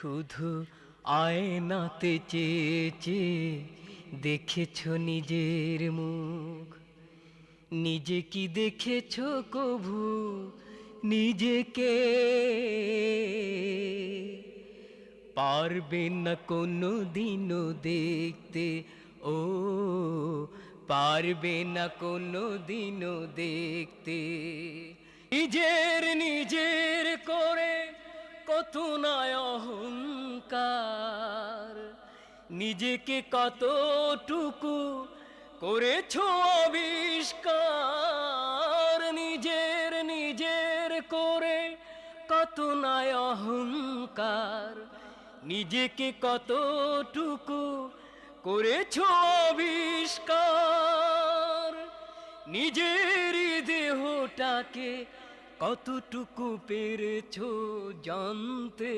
শুধু আয়নাতে চেয়েছে, দেখেছ নিজের মুখ। নিজে কি দেখেছ কভু? নিজেকে। পারবে না কোনো দিনও দেখতে, ও পারবে না কোনো দিনও দেখতে। নিজের কত নয় অহংকার। নিজেকে কতটুকু করেছ আবিষ্কার? নিজের নিজের করে কত নয় অহংকার? নিজেকে কতটুকু করেছ আবিষ্কার? নিজের দেহটাকে কতটুকু পেরেছ জানতে?